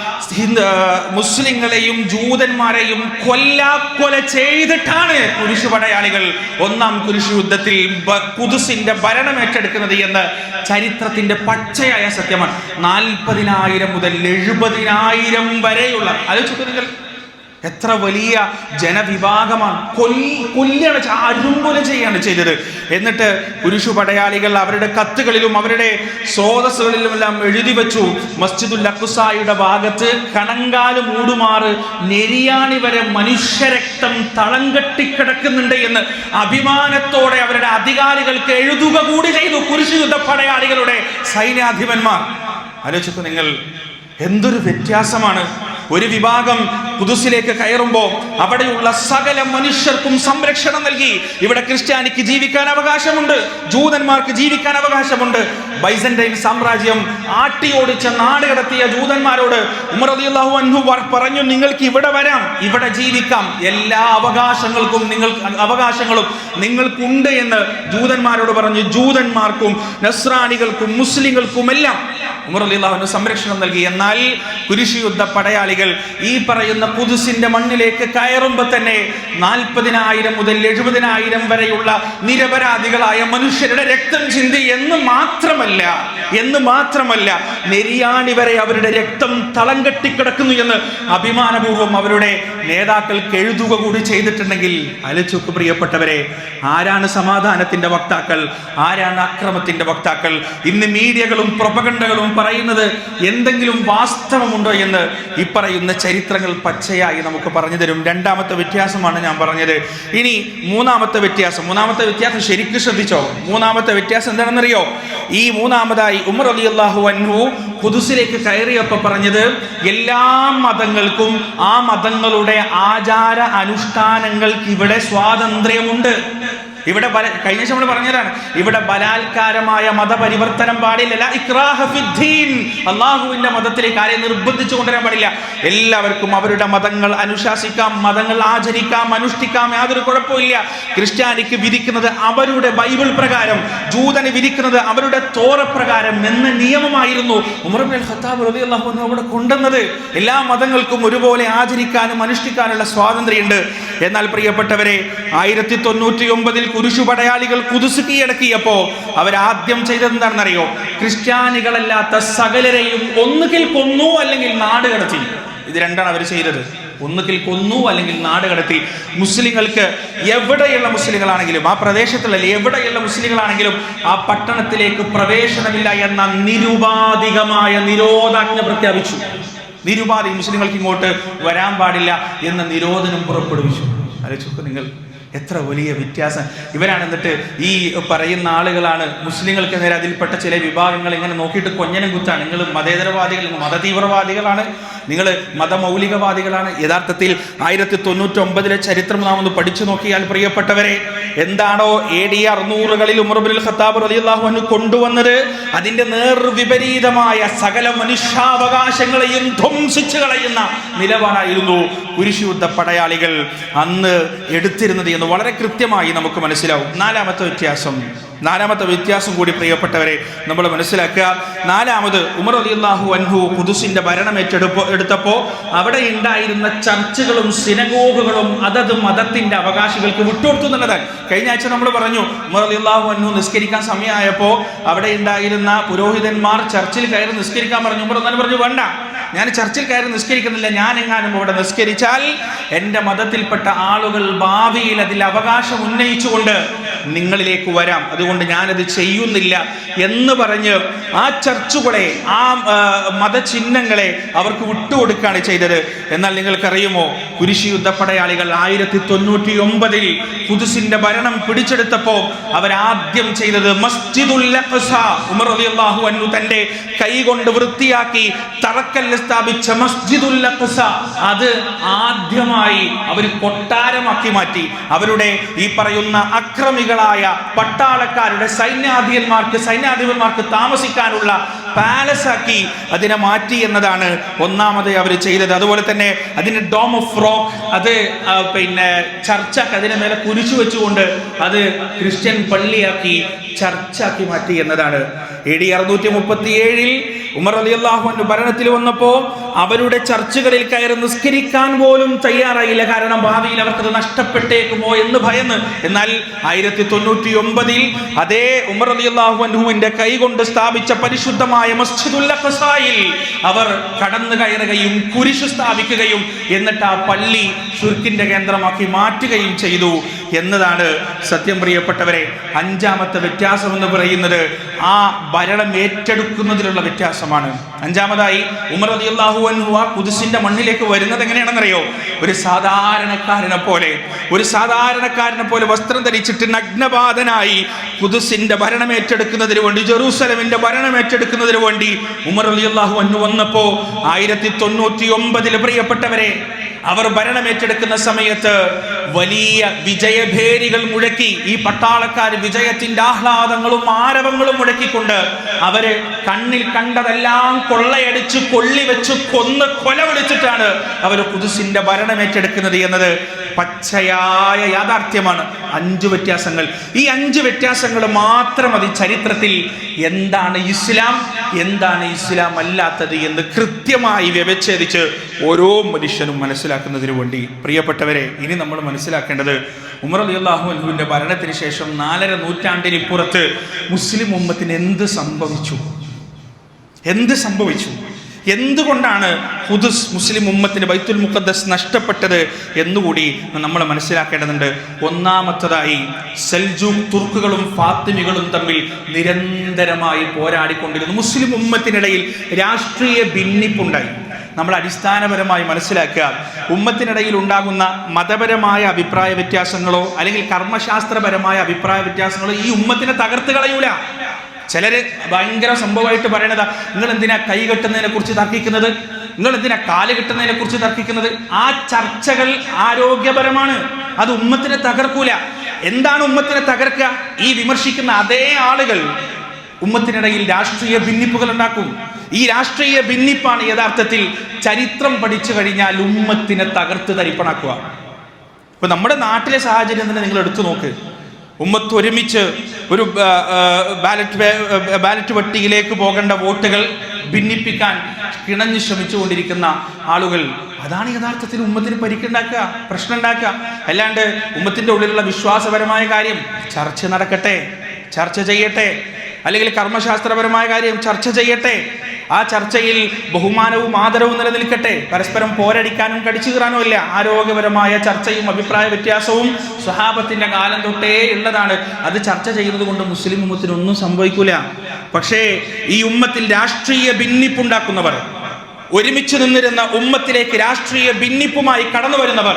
[SPEAKER 1] മുസ്ലിങ്ങളെയും ജൂതന്മാരെയും കൊല്ലാക്കൊല ചെയ്തിട്ടാണ് കുരിശു പടയാളികൾ ഒന്നാം കുരിശു യുദ്ധത്തിൽ കുതുസിന്റെ ഭരണം ഏറ്റെടുക്കുന്നത് എന്ന് ചരിത്രത്തിന്റെ പച്ചയായ സത്യമാണ്. നാൽപ്പതിനായിരം മുതൽ എഴുപതിനായിരം വരെയുള്ള ആലോചിച്ചു എത്ര വലിയ ജനവിഭാഗമാണ്. കൊല്ലി കൊല്ലാണ് അരുമ്പൊല ചെയ്യാണ് ചെയ്തത്. എന്നിട്ട് പുരുഷു പടയാളികൾ അവരുടെ കത്തുകളിലും അവരുടെ സ്രോതസ്സുകളിലുമെല്ലാം എഴുതി വെച്ചു. മസ്ജിദുൽ അക്കുസായുടെ ഭാഗത്ത് കണങ്കാൽ മൂടുമാറ് നെരിയാണി വരെ മനുഷ്യരക്തം തളം കെട്ടിക്കിടക്കുന്നുണ്ട് എന്ന് അഭിമാനത്തോടെ അവരുടെ അധികാരികൾക്ക് എഴുതുക കൂടി ചെയ്തു കുരിശു യുദ്ധ പടയാളികളുടെ സൈന്യാധിപന്മാർ. ആലോചിച്ചപ്പോൾ നിങ്ങൾ എന്തൊരു വ്യത്യാസമാണ്. ഒരു വിഭാഗം കുതുസിലേക്ക് കയറുമ്പോൾ അവിടെയുള്ള സകല മനുഷ്യർക്കും സംരക്ഷണം നൽകി. ഇവിടെ ക്രിസ്ത്യാനിക്ക് ജീവിക്കാൻ അവകാശമുണ്ട്. ജൂതന്മാർക്ക് ജീവിക്കാൻ അവകാശമുണ്ട്. ബൈസന്റൈൻ സാമ്രാജ്യം ആട്ടിയോടിച്ച നാട് കടത്തിയ ജൂതന്മാരോട് ഉമർ റളിയല്ലാഹു അൻഹു പറഞ്ഞു നിങ്ങൾക്ക് ഇവിടെ വരാം ഇവിടെ ജീവിക്കാം. എല്ലാ അവകാശങ്ങൾക്കും നിങ്ങൾ അവകാശങ്ങളും നിങ്ങൾക്കുണ്ട് എന്ന് ജൂതന്മാരോട് പറഞ്ഞു ജൂതന്മാർക്കും നസ്രാണികൾക്കും മുസ്ലിങ്ങൾക്കും എല്ലാം ഉമർ അലിള്ളാഹുവിന് സംരക്ഷണം നൽകി. എന്നാൽ കുരിശിയുദ്ധ പടയാളികൾ ഈ പറയുന്ന കുതിസിന്റെ മണ്ണിലേക്ക് കയറുമ്പോൾ തന്നെ നാൽപ്പതിനായിരം മുതൽ എഴുപതിനായിരം വരെയുള്ള നിരപരാധികളായ മനുഷ്യരുടെ രക്തം ചിന്തി എന്ന് മാത്രമല്ല എന്ന് മാത്രമല്ല നെരിയാണി വരെ അവരുടെ രക്തം തളം കെട്ടിക്കിടക്കുന്നു എന്ന് അഭിമാനപൂർവം അവരുടെ നേതാക്കൾക്ക് എഴുതുക കൂടി ചെയ്തിട്ടുണ്ടെങ്കിൽ അലച്ചുക്ക് പ്രിയപ്പെട്ടവരെ ആരാണ് സമാധാനത്തിന്റെ വക്താക്കൾ? ആരാണ് അക്രമത്തിന്റെ വക്താക്കൾ? ഇന്ന് മീഡിയകളും പ്രൊപകണ്ടകളും പറയുന്നത് എന്തെങ്കിലും വാസ്തവമുണ്ടോ എന്ന് ഈ പറയുന്ന ചരിത്രങ്ങൾ പച്ചയായി നമുക്ക് പറഞ്ഞു തരും. രണ്ടാമത്തെ വ്യത്യാസമാണ് ഞാൻ പറഞ്ഞത്. ഇനി മൂന്നാമത്തെ വ്യത്യാസം. മൂന്നാമത്തെ വ്യത്യാസം ശരിക്കും ശ്രദ്ധിച്ചോ? മൂന്നാമത്തെ വ്യത്യാസം എന്താണെന്നറിയോ? ഈ മൂന്നാമതായി ഉമർ അലി അള്ളാഹു അൻഹു കുതുസിലേക്ക് കയറിയപ്പോൾ പറഞ്ഞത് എല്ലാ മതങ്ങൾക്കും ആ മതങ്ങളുടെ ആചാര അനുഷ്ഠാനങ്ങൾക്ക് ഇവിടെ സ്വാതന്ത്ര്യമുണ്ട്. ഇവിടെ ബല കഴിഞ്ഞ നമ്മൾ പറഞ്ഞതാണ് ഇവിടെ ബലാത്കാരമായ മതപരിവർത്തനം പാടില്ല. അള്ളാഹുവിന്റെ മതത്തിലേക്ക് കാര്യം നിർബന്ധിച്ചു കൊണ്ടുവരാൻ പാടില്ല. എല്ലാവർക്കും അവരുടെ മതങ്ങൾ അനുശാസിക്കാം മതങ്ങൾ ആചരിക്കാം അനുഷ്ഠിക്കാം യാതൊരു കുഴപ്പമില്ല ക്രിസ്ത്യാനിക്ക് വിധിക്കുന്നത് അവരുടെ ബൈബിൾ പ്രകാരം ജൂതന് വിധിക്കുന്നത് അവരുടെ തോറ പ്രകാരം എന്ന നിയമമായിരുന്നു ഖത്താബ് അവിടെ കൊണ്ടുവന്നത്. എല്ലാ മതങ്ങൾക്കും ഒരുപോലെ ആചരിക്കാനും അനുഷ്ഠിക്കാനുള്ള സ്വാതന്ത്ര്യമുണ്ട്. എന്നാൽ പ്രിയപ്പെട്ടവരെ ആയിരത്തി തൊണ്ണൂറ്റി ഒമ്പതിൽ കുരിശു പടയാളികൾ കുതിസ് കീഴടക്കിയപ്പോ അവരാദ്യം ചെയ്തത് എന്താണെന്നറിയോ? ക്രിസ്ത്യാനികളല്ലാത്ത സകലരെയും ഒന്നുകിൽ കൊന്നു അല്ലെങ്കിൽ നാട് കടത്തി. ഇത് രണ്ടാണ് അവർ ചെയ്തത്. ഒന്നുകിൽ കൊന്നു അല്ലെങ്കിൽ നാട് കടത്തി. മുസ്ലിങ്ങൾക്ക് എവിടെയുള്ള മുസ്ലിങ്ങളാണെങ്കിലും ആ പ്രദേശത്തുള്ള എവിടെയുള്ള മുസ്ലിങ്ങളാണെങ്കിലും ആ പട്ടണത്തിലേക്ക് പ്രവേശനമില്ല എന്ന നിരുപാധികമായ നിരോധാജ്ഞ പ്രഖ്യാപിച്ചു. നിരുപാധി മുസ്ലിങ്ങൾക്ക് ഇങ്ങോട്ട് വരാൻ പാടില്ല എന്ന നിരോധനം പുറപ്പെടുവിച്ചു. ആലോചിച്ചു നിങ്ങൾ. എത്ര വലിയ വ്യത്യാസം. ഇവരാണ് എന്നിട്ട് ഈ പറയുന്ന ആളുകളാണ്. മുസ്ലിങ്ങൾക്ക് നേരെ അതിൽപ്പെട്ട ചില വിഭാഗങ്ങൾ ഇങ്ങനെ നോക്കിയിട്ട് കൊഞ്ഞനും കുത്താണ് നിങ്ങൾ മതേതരവാദികൾ മതതീവ്രവാദികളാണ്. നിങ്ങൾ മതമൗലികവാദികളാണ്. യഥാർത്ഥത്തിൽ ആയിരത്തി തൊണ്ണൂറ്റൊമ്പതിലെ ചരിത്രം നാം ഒന്ന് പഠിച്ചു നോക്കിയാൽ പ്രിയപ്പെട്ടവരെ എന്താണോ എ ഡി അറുന്നൂറുകളിൽ ഉമർബുൽ ഖത്താബ് റളിയല്ലാഹു അൻഹു കൊണ്ടുവന്നത്? അതിന്റെ നേർവിപരീതമായ സകല മനുഷ്യാവകാശങ്ങളെയും ധ്വംസിച്ചു കളയുന്ന നിലപാടായിരുന്നു കുരിശുദ്ധ പടയാളികൾ. അന്ന് എടുത്തിരുന്നത് എന്ന് വളരെ കൃത്യമായി നമുക്ക് മനസ്സിലാവും. നാലാമത്തെ വ്യത്യാസം നാലാമത്തെ വ്യത്യാസം കൂടി പ്രിയപ്പെട്ടവരെ നമ്മൾ മനസ്സിലാക്കുക. നാലാമത് ഉമർ അലിയല്ലാഹു അൻഹു കുതുസിന്റെ ഭരണം ഏറ്റെടുപ്പോ എടുത്തപ്പോൾ അവിടെ ഉണ്ടായിരുന്ന ചർച്ചകളും സിനഗോഗുകളും അതത് മതത്തിന്റെ അവകാശികൾക്ക് വിട്ടുകൊടുത്തു എന്നുള്ളതാണ്. കഴിഞ്ഞ ആഴ്ച നമ്മൾ പറഞ്ഞു ഉമർ അലിയല്ലാഹു അൻഹു നിസ്കരിക്കാൻ സമയമായപ്പോൾ അവിടെ ഉണ്ടായിരുന്ന പുരോഹിതന്മാർ ചർച്ചിൽ കയറി നിസ്കരിക്കാൻ പറഞ്ഞു. ഉമർ എന്നാലും പറഞ്ഞു വേണ്ട ഞാൻ ചർച്ചിൽ കയറി നിസ്കരിക്കുന്നില്ല. ഞാൻ എങ്ങാനും ഇവിടെ നിസ്കരിച്ചാൽ എന്റെ മതത്തിൽപ്പെട്ട ആളുകൾ ഭാവിയിൽ അതിൽ അവകാശം ഉന്നയിച്ചുകൊണ്ട് നിങ്ങളിലേക്ക് വരാം. അതുകൊണ്ട് ഞാനത് ചെയ്യുന്നില്ല എന്ന് പറഞ്ഞ് ആ ചർച്ചുകളെ ആ മതചിഹ്നങ്ങളെ അവർക്ക് വിട്ടുകൊടുക്കുകയാണ് ചെയ്തത്. എന്നാൽ നിങ്ങൾക്കറിയുമോ കുരിശി യുദ്ധപ്പടയാളികൾ ആയിരത്തി തൊണ്ണൂറ്റി ഒമ്പതിൽ കുതുസിന്റെ ഭരണം പിടിച്ചെടുത്തപ്പോൾ അവരാദ്യം ചെയ്തത് മസ്ജിദുൽ ഉമർ റളിയല്ലാഹു അൻഹു തന്റെ കൈ കൊണ്ട് വൃത്തിയാക്കി തറക്കല്ല് സ്ഥാപിച്ച മസ്ജിദുൽ അത് ആദ്യമായി അവർ കൊട്ടാരമാക്കി മാറ്റി. അവരുടെ ഈ പറയുന്ന അക്രമികളായ പട്ടാളക്കാരുടെ സൈന്യാധിപന്മാർക്ക് സൈന്യാധിപന്മാർക്ക് താമസിക്കാനുള്ള പാലസ് ആക്കി അതിനെ മാറ്റി എന്നതാണ് ഒന്നാമത് അവർ ചെയ്തത്. അതുപോലെ തന്നെ അതിന് ഡോം ഓഫ് റോക്ക് അത് പിന്നെ ചർച്ച അതിനെ മേലെ കുരിശു വെച്ചുകൊണ്ട് അത് ക്രിസ്ത്യൻ പള്ളിയാക്കി ചർച്ചാക്കി മാറ്റി എന്നതാണ്. എ ഡി അറുന്നൂറ്റി മുപ്പത്തി ഏഴിൽ ഉമർ അലി അള്ളാഹുവിന്റെ ഭരണത്തിൽ വന്നപ്പോ അവരുടെ ചർച്ചുകളിൽ കയറി നിസ്കരിക്കാൻ പോലും തയ്യാറായില്ല. കാരണം ഭാവിയിൽ അവർക്കത് നഷ്ടപ്പെട്ടേക്കുമോ എന്ന് ഭയന്ന്. എന്നാൽ ആയിരത്തി തൊണ്ണൂറ്റി ഒമ്പതിൽ അതേ ഉമർ അലി അള്ളാഹുവിന്റെ കൈ കൊണ്ട് സ്ഥാപിച്ച പരിശുദ്ധമായ മസ്ജിദുൽ അവർ കടന്നു കയറുകയും കുരിശ് സ്ഥാപിക്കുകയും എന്നിട്ട് ആ പള്ളി ഷുർക്കിന്റെ കേന്ദ്രമാക്കി മാറ്റുകയും ചെയ്തു. എന്നതാണ് സത്യം പ്രിയപ്പെട്ടവരെ അഞ്ചാമത്തെ വ്യത്യാസം എന്ന് പറയുന്നത് ആ ഭരണം ഏറ്റെടുക്കുന്നതിലുള്ള വ്യത്യാസമാണ്. അഞ്ചാമതായി ഉമർ റളിയല്ലാഹു അൻഹു കുതിസിന്റെ മണ്ണിലേക്ക് വരുന്നത് എങ്ങനെയാണെന്നറിയോ? ഒരു സാധാരണക്കാരനെ പോലെ. ഒരു സാധാരണക്കാരനെ പോലെ വസ്ത്രം ധരിച്ചിട്ട് നഗ്നപാതനായി കുതിസിന്റെ ഭരണം ഏറ്റെടുക്കുന്നതിന് വേണ്ടി ജെറൂസലമിന്റെ ഭരണം ഏറ്റെടുക്കുന്നതിന് വേണ്ടി ഉമർ അലി അള്ളാഹു അൻഹു വന്നപ്പോ ആയിരത്തി തൊണ്ണൂറ്റി ഒമ്പതിൽ പ്രിയപ്പെട്ടവരെ അവർ ഭരണം ഏറ്റെടുക്കുന്ന സമയത്ത് വലിയ വിജയഭേരികൾ മുഴക്കി ഈ പട്ടാളക്കാർ വിജയത്തിന്റെ ആഹ്ലാദങ്ങളും ആരവങ്ങളും മുഴക്കിക്കൊണ്ട് അവർ കണ്ണിൽ കണ്ടതെല്ലാം കൊള്ളയടിച്ച് കൊള്ളിവെച്ച് കൊന്ന് കൊല വിളിച്ചിട്ടാണ് അവർ കുതിസിന്റെ ഭരണം ഏറ്റെടുക്കുന്നത് എന്നത് പച്ചയായ യാഥാർത്ഥ്യമാണ് അഞ്ച് വ്യത്യാസങ്ങൾ. ഈ അഞ്ച് വ്യത്യാസങ്ങൾ മാത്രം അത് ചരിത്രത്തിൽ. എന്താണ് ഇസ്ലാം? എന്താണ് ഇസ്ലാം അല്ലാത്തത് എന്ന് കൃത്യമായി വ്യവച്ഛേദിച്ച് ഓരോ മനുഷ്യനും മനസ്സിലാക്കുന്നതിന് വേണ്ടി. പ്രിയപ്പെട്ടവരെ ഇനി നമ്മൾ മനസ്സിലാക്കേണ്ടത് ഉമർ അലി അള്ളാഹു അലഹുവിന്റെ ഭരണത്തിന് ശേഷം നാലര നൂറ്റാണ്ടിനിപ്പുറത്ത് മുസ്ലിം ഉമ്മത്തിന് എന്ത് സംഭവിച്ചു? എന്ത് സംഭവിച്ചു? എന്തുകൊണ്ടാണ് ഹുദുസ് മുസ്ലിം ഉമ്മത്തിന് ബൈത്തുൽ മുഖദ്ദസ് നഷ്ടപ്പെട്ടത് എന്നുകൂടി നമ്മൾ മനസ്സിലാക്കേണ്ടതുണ്ട്. ഒന്നാമത്തതായി സെൽജൂക്ക് തുർക്കുകളും ഫാത്തിമികളും തമ്മിൽ നിരന്തരമായി പോരാടിക്കൊണ്ടിരുന്നു. മുസ്ലിം ഉമ്മത്തിനിടയിൽ രാഷ്ട്രീയ ഭിന്നിപ്പുണ്ടായി. നമ്മൾ അടിസ്ഥാനപരമായി മനസ്സിലാക്കുക ഉമ്മത്തിനിടയിൽ ഉണ്ടാകുന്ന മതപരമായ അഭിപ്രായ വ്യത്യാസങ്ങളോ അല്ലെങ്കിൽ കർമ്മശാസ്ത്രപരമായ അഭിപ്രായ വ്യത്യാസങ്ങളോ ഈ ഉമ്മത്തിനെ തകർത്ത് കളയൂല. ചിലര് ഭയങ്കര സംഭവമായിട്ട് പറയണതാ നിങ്ങൾ എന്തിനാ കൈ കെട്ടുന്നതിനെ കുറിച്ച് തർക്കിക്കുന്നത്? നിങ്ങൾ എന്തിനാ കാൽ കെട്ടുന്നതിനെ കുറിച്ച് തർക്കിക്കുന്നത്? ആ ചർച്ചകൾ ആരോഗ്യപരമാണ്. അത് ഉമ്മത്തിനെ തകർക്കൂല. എന്താണ് ഉമ്മത്തിനെ തകർക്കുക ഈ വിമർശിക്കുന്ന അതേ ആളുകൾ ഉമ്മത്തിനിടയിൽ രാഷ്ട്രീയ ഭിന്നിപ്പുകൾ ഉണ്ടാക്കും. ഈ രാഷ്ട്രീയ ഭിന്നിപ്പാണ് യഥാർത്ഥത്തിൽ ചരിത്രം പഠിച്ചു കഴിഞ്ഞാൽ ഉമ്മത്തിനെ തകർത്ത് തരിപ്പണാക്കുക. ഇപ്പൊ നമ്മുടെ നാട്ടിലെ സാഹചര്യം തന്നെ നിങ്ങൾ എടുത്തു നോക്ക്. ഉമ്മത്ത് ഒരുമിച്ച് ഒരു ബാലറ്റ് ബാലറ്റ് പട്ടികയിലേക്ക് പോകേണ്ട വോട്ടുകൾ ഭിന്നിപ്പിക്കാൻ കിണഞ്ഞു ശ്രമിച്ചുകൊണ്ടിരിക്കുന്ന ആളുകൾ. അതാണ് യഥാർത്ഥത്തിൽ ഉമ്മത്തിന് പരിക്കുണ്ടാക്കുക പ്രശ്നം ഉണ്ടാക്കുക അല്ലാണ്ട് ഉമ്മത്തിന്റെ ഉള്ളിലുള്ള വിശ്വാസപരമായ കാര്യം ചർച്ച നടക്കട്ടെ ചർച്ച ചെയ്യട്ടെ. അല്ലെങ്കിൽ കർമ്മശാസ്ത്രപരമായ കാര്യം ചർച്ച ചെയ്യട്ടെ. ആ ചർച്ചയിൽ ബഹുമാനവും ആദരവും നിലനിൽക്കട്ടെ. പരസ്പരം പോരടിക്കാനും കടിച്ചു കീറാനും ഇല്ല ആരോഗ്യപരമായ ചർച്ചയും അഭിപ്രായ വ്യത്യാസവും സ്വഹാബത്തിന്റെ കാലം തൊട്ടേ ഉള്ളതാണ്. അത് ചർച്ച ചെയ്യുന്നത് കൊണ്ട് മുസ്ലിം ഉമ്മത്തിന് ഒന്നും സംഭവിക്കൂല. പക്ഷേ ഈ ഉമ്മത്തിൽ രാഷ്ട്രീയ ഭിന്നിപ്പുണ്ടാക്കുന്നവർ ഒരുമിച്ച് നിന്നിരുന്ന ഉമ്മത്തിലേക്ക് രാഷ്ട്രീയ ഭിന്നിപ്പുമായി കടന്നു വരുന്നവർ